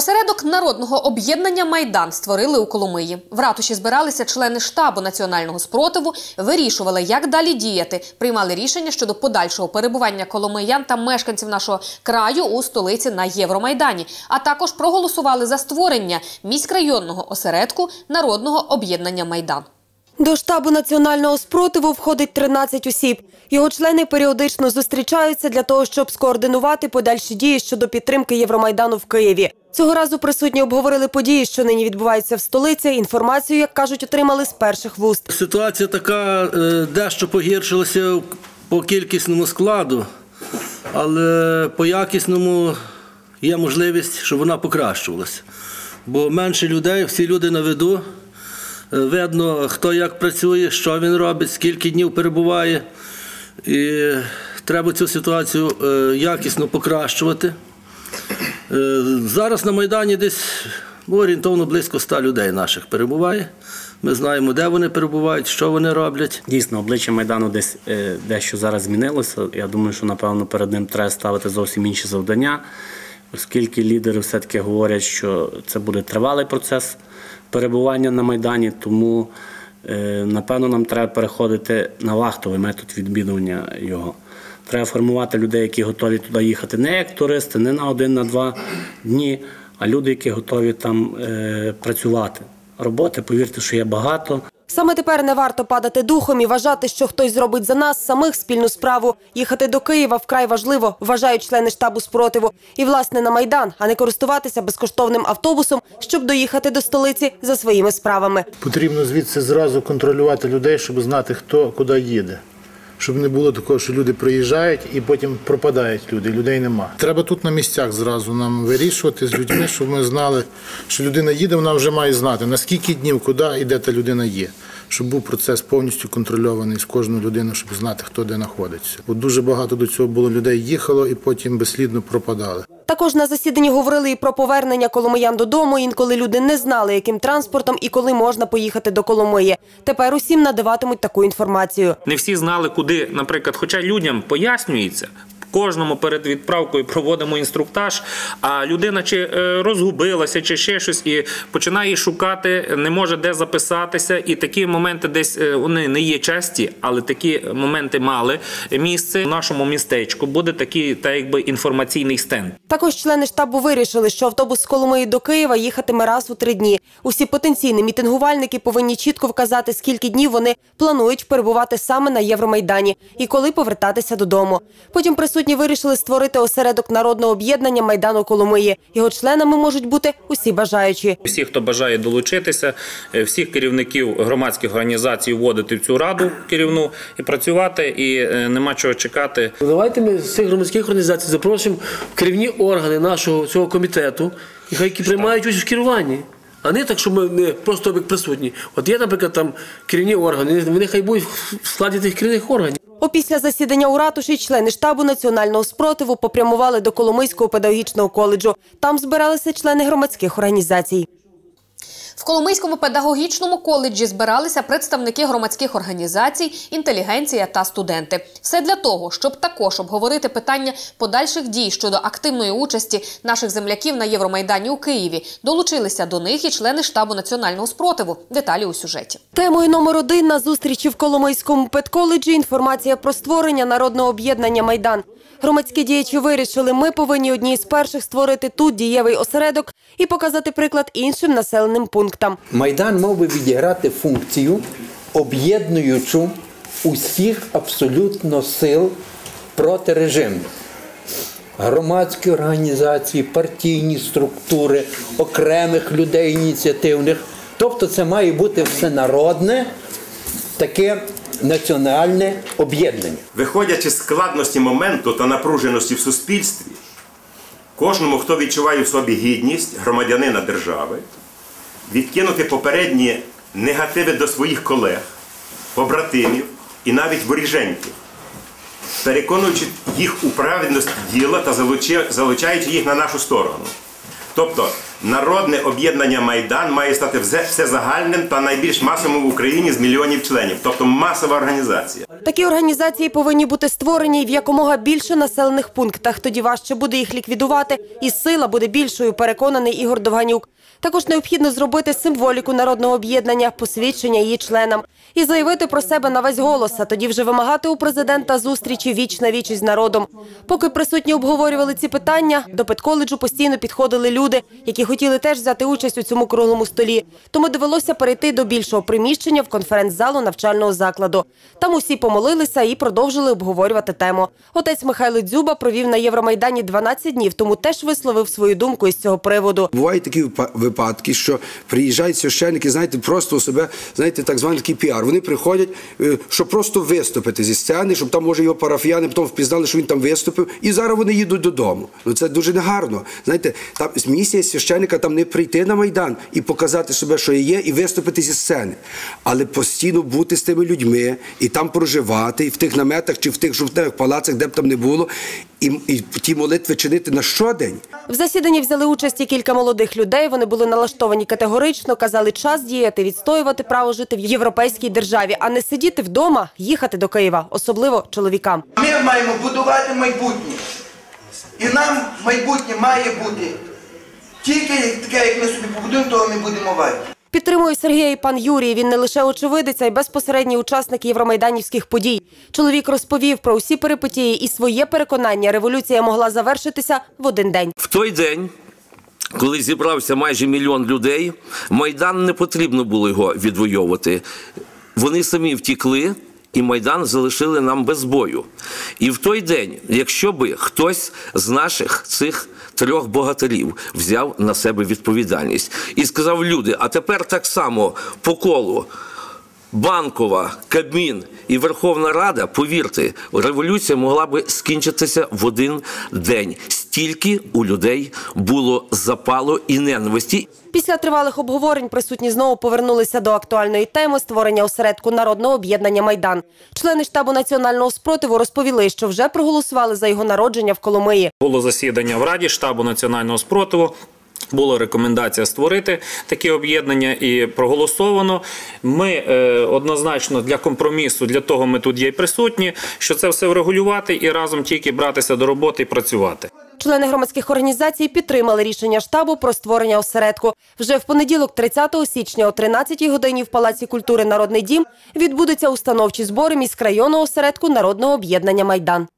Осередок народного об'єднання Майдан створили у Коломиї. В ратуші збиралися члени штабу національного спротиву, вирішували, як далі діяти, приймали рішення щодо подальшого перебування коломиян та мешканців нашого краю у столиці на Євромайдані, а також проголосували за створення міськрайонного осередку народного об'єднання Майдан. До штабу національного спротиву входить 13 осіб. Його члени періодично зустрічаються для того, щоб скоординувати подальші дії щодо підтримки Євромайдану в Києві. Цього разу присутні обговорили події, що нині відбуваються в столиці. Інформацію, як кажуть, отримали з перших вуст. Ситуація така е, дещо погіршилася по кількісному складу, але по якісному є можливість, щоб вона покращувалася. Бо менше людей, всі люди на виду. Е, Видно, хто як працює, що він робить, скільки днів перебуває. І треба цю ситуацію е, якісно покращувати. Е, Зараз на Майдані десь ну, орієнтовно близько 100 людей наших перебуває. Ми знаємо, де вони перебувають, що вони роблять. Дійсно, обличчя Майдану десь дещо зараз змінилося. Я думаю, що напевно перед ним треба ставити зовсім інші завдання, оскільки лідери все-таки говорять, що це буде тривалий процес перебування на Майдані, тому е, напевно нам треба переходити на вахтовий метод відвідування його. Треба формувати людей, які готові туди їхати не як туристи, не на один, на два дні, а люди, які готові там е, працювати. Роботи, повірте, що є багато. Саме тепер не варто падати духом і вважати, що хтось зробить за нас самих спільну справу. Їхати до Києва вкрай важливо, вважають члени штабу спротиву. І власне на майдан, а не користуватися безкоштовним автобусом, щоб доїхати до столиці за своїми справами. Потрібно звідси зразу контролювати людей, щоб знати, хто куди їде. Щоб не було такого, що люди приїжджають і потім пропадають люди, людей нема. Треба тут на місцях зразу нам вирішувати з людьми, щоб ми знали, що людина їде, вона вже має знати, на скільки днів, куди і де та людина є. Щоб був процес повністю контрольований з кожною людиною, щоб знати, хто де знаходиться. Бо дуже багато до цього було людей їхало і потім безслідно пропадали. Також на засіданні говорили і про повернення коломиян додому. Інколи люди не знали, яким транспортом і коли можна поїхати до Коломиї. Тепер усім надаватимуть таку інформацію. Не всі знали, куди, наприклад, хоча людям пояснюється. Кожному перед відправкою проводимо інструктаж, а людина чи е, розгубилася, чи ще щось, і починає шукати, не може де записатися. І такі моменти десь е, вони не є часті, але такі моменти мали місце. В нашому містечку буде такий, та якби інформаційний стенд. Також члени штабу вирішили, що автобус з Коломиї до Києва їхатиме раз у три дні. Усі потенційні мітингувальники повинні чітко вказати, скільки днів вони планують перебувати саме на Євромайдані і коли повертатися додому. Потім присутні вирішили створити осередок народного об'єднання Майдану Коломиї. Його членами можуть бути усі бажаючі. Всі, хто бажає долучитися, е, всіх керівників громадських організацій вводити в цю раду керівну і працювати, і е, нема чого чекати. Давайте ми з цих громадських організацій запросимо керівні органи нашого цього комітету, і хай які приймають участь в керуванні. А не так, що ми не просто як присутні. От є, наприклад, там керівні органи, вони хай будуть в складі тих керівних органів. Опісля засідання у ратуші члени штабу національного спротиву попрямували до Коломийського педагогічного коледжу. Там збиралися члени громадських організацій. В Коломийському педагогічному коледжі збиралися представники громадських організацій, інтелігенція та студенти. Все для того, щоб також обговорити питання подальших дій щодо активної участі наших земляків на Євромайдані у Києві. Долучилися до них і члени штабу національного спротиву. Деталі у сюжеті. Темою номер один на зустрічі в Коломийському педколеджі інформація про створення народного об'єднання Майдан. Громадські діячі вирішили, ми повинні одні з перших створити тут дієвий осередок і показати приклад іншим населеним пунктам. Майдан мав би відіграти функцію, об'єднуючу усіх абсолютно сил проти режиму. Громадські організації, партійні структури, окремих людей ініціативних. Тобто це має бути всенародне, таке національне об'єднання. Виходячи з складності моменту та напруженості в суспільстві, кожному, хто відчуває в собі гідність громадянина держави, відкинути попередні негативи до своїх колег, побратимів і навіть воріженьків, переконуючи їх у правильності діла та залучаючи їх на нашу сторону. Тобто Народне об'єднання Майдан має стати всезагальним та найбільш масовим в Україні з мільйонів членів, тобто масова організація. Такі організації повинні бути створені в якомога більше населених пунктах. Тоді важче буде їх ліквідувати, і сила буде більшою. Переконаний Ігор Довганюк. Також необхідно зробити символіку народного об'єднання, посвідчення її членам і заявити про себе на весь голос. А тоді вже вимагати у президента зустрічі віч на віч із народом. Поки присутні обговорювали ці питання, до педколеджу постійно підходили люди, які хотіли теж взяти участь у цьому круглому столі. Тому довелося перейти до більшого приміщення в конференц-залу навчального закладу. Там усі помолилися і продовжили обговорювати тему. Отець Михайло Дзюба провів на Євромайдані 12 днів, тому теж висловив свою думку із цього приводу. Бувають такі випа- випадки, що приїжджають священники, знаєте, просто у себе, знаєте, так званий такий піар. Вони приходять, е, щоб просто виступити зі сцени, щоб там, може, його парафіяни потім впізнали, що він там виступив, і зараз вони їдуть додому. Ну це дуже негарно. Знаєте, там місія священника там не прийти на майдан і показати себе, що є, і виступити зі сцени, але постійно бути з тими людьми і там проживати, і в тих наметах чи в тих жовтневих палацах, де б там не було, і, і ті молитви чинити на щодень. В засіданні взяли участь і кілька молодих людей. Вони були налаштовані категорично, казали час діяти, відстоювати право жити в європейській державі, а не сидіти вдома, їхати до Києва, особливо чоловікам. Ми маємо будувати майбутнє. І нам майбутнє має бути. Тільки таке, як ми собі побудуємо, того ми будемо варті. Підтримує Сергія і пан Юрій. Він не лише очевидець, а й безпосередній учасник євромайданівських подій. Чоловік розповів про усі перипетії і своє переконання. Революція могла завершитися в один день. В той день, коли зібрався майже мільйон людей, Майдан не потрібно було його відвоювати. Вони самі втікли. І Майдан залишили нам без бою. І в той день, якщо би хтось з наших цих трьох богатирів взяв на себе відповідальність і сказав люди, а тепер так само по колу Банкова, Кабмін і Верховна Рада, повірте, революція могла би скінчитися в один день. Стільки у людей було запалу і ненависті. Після тривалих обговорень присутні знову повернулися до актуальної теми створення осередку народного об'єднання Майдан. Члени штабу національного спротиву розповіли, що вже проголосували за його народження в Коломиї. Було засідання в Раді штабу національного спротиву. Була рекомендація створити таке об'єднання і проголосовано. Ми е, однозначно для компромісу, для того ми тут є й присутні, що це все врегулювати і разом тільки братися до роботи і працювати. Члени громадських організацій підтримали рішення штабу про створення осередку. Вже в понеділок, 30 січня, о 13-й годині в Палаці культури Народний дім відбудуться установчі збори міськрайонного осередку народного об'єднання Майдан.